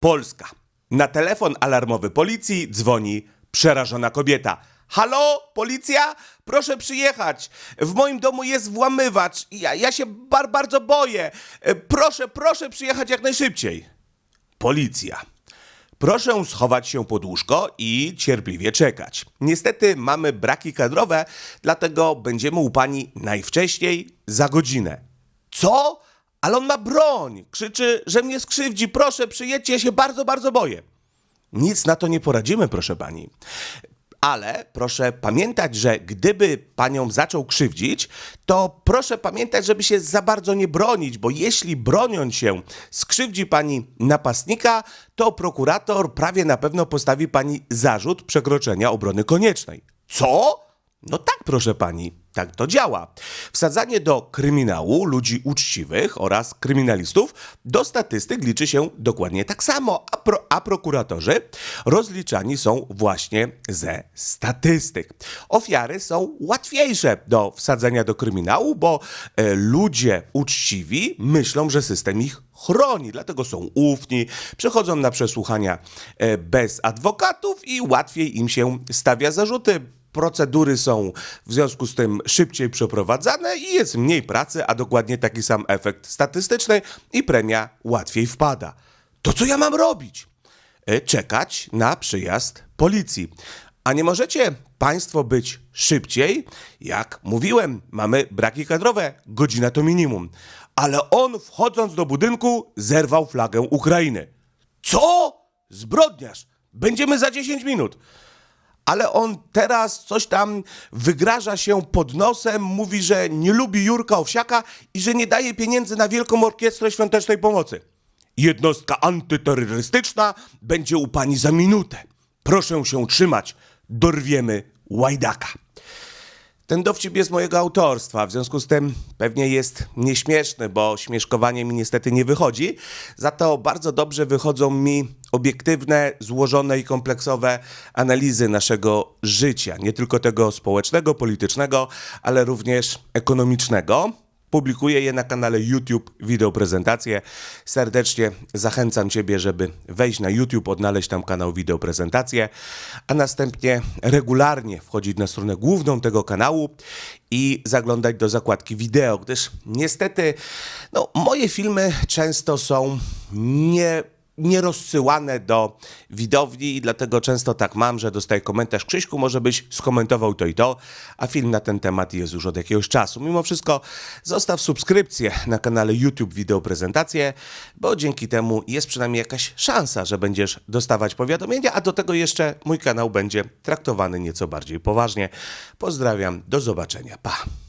Polska. Na telefon alarmowy policji dzwoni przerażona kobieta. Halo, policja? Proszę przyjechać. W moim domu jest włamywacz. Ja, ja się bar, bardzo boję. E, Proszę, proszę przyjechać jak najszybciej. Policja. Proszę schować się pod łóżko i cierpliwie czekać. Niestety mamy braki kadrowe, dlatego będziemy u pani najwcześniej za godzinę. Co? Ale on ma broń! Krzyczy, że mnie skrzywdzi. Proszę, przyjedźcie, ja się bardzo, bardzo boję. Nic na to nie poradzimy, proszę pani. Ale proszę pamiętać, że gdyby panią zaczął krzywdzić, to proszę pamiętać, żeby się za bardzo nie bronić, bo jeśli broniąc się skrzywdzi pani napastnika, to prokurator prawie na pewno postawi pani zarzut przekroczenia obrony koniecznej. Co? No tak, proszę pani, tak to działa. Wsadzanie do kryminału ludzi uczciwych oraz kryminalistów do statystyk liczy się dokładnie tak samo, a, pro, a prokuratorzy rozliczani są właśnie ze statystyk. Ofiary są łatwiejsze do wsadzenia do kryminału, bo e, ludzie uczciwi myślą, że system ich chroni, dlatego są ufni, przychodzą na przesłuchania e, bez adwokatów i łatwiej im się stawia zarzuty procedury są w związku z tym szybciej przeprowadzane i jest mniej pracy, a dokładnie taki sam efekt statystyczny i premia łatwiej wpada. To co ja mam robić? E, Czekać na przyjazd policji. A nie możecie Państwo być szybciej? Jak mówiłem, mamy braki kadrowe, godzina to minimum. Ale on wchodząc do budynku zerwał flagę Ukrainy. Co? Zbrodniarz! Będziemy za 10 minut ale on teraz coś tam wygraża się pod nosem, mówi, że nie lubi Jurka Owsiaka i że nie daje pieniędzy na Wielką Orkiestrę Świątecznej Pomocy. Jednostka antyterrorystyczna będzie u pani za minutę. Proszę się trzymać. Dorwiemy łajdaka. Ten dowcip jest mojego autorstwa, w związku z tym pewnie jest nieśmieszny, bo śmieszkowanie mi niestety nie wychodzi. Za to bardzo dobrze wychodzą mi obiektywne, złożone i kompleksowe analizy naszego życia, nie tylko tego społecznego, politycznego, ale również ekonomicznego. Publikuję je na kanale YouTube, wideo prezentacje. Serdecznie zachęcam Ciebie, żeby wejść na YouTube, odnaleźć tam kanał wideo prezentacje, a następnie regularnie wchodzić na stronę główną tego kanału i zaglądać do zakładki wideo, gdyż niestety no, moje filmy często są nie nierozsyłane do widowni i dlatego często tak mam, że dostaję komentarz Krzyśku, może byś skomentował to i to, a film na ten temat jest już od jakiegoś czasu. Mimo wszystko zostaw subskrypcję na kanale YouTube Wideo Prezentacje, bo dzięki temu jest przynajmniej jakaś szansa, że będziesz dostawać powiadomienia, a do tego jeszcze mój kanał będzie traktowany nieco bardziej poważnie. Pozdrawiam, do zobaczenia, pa!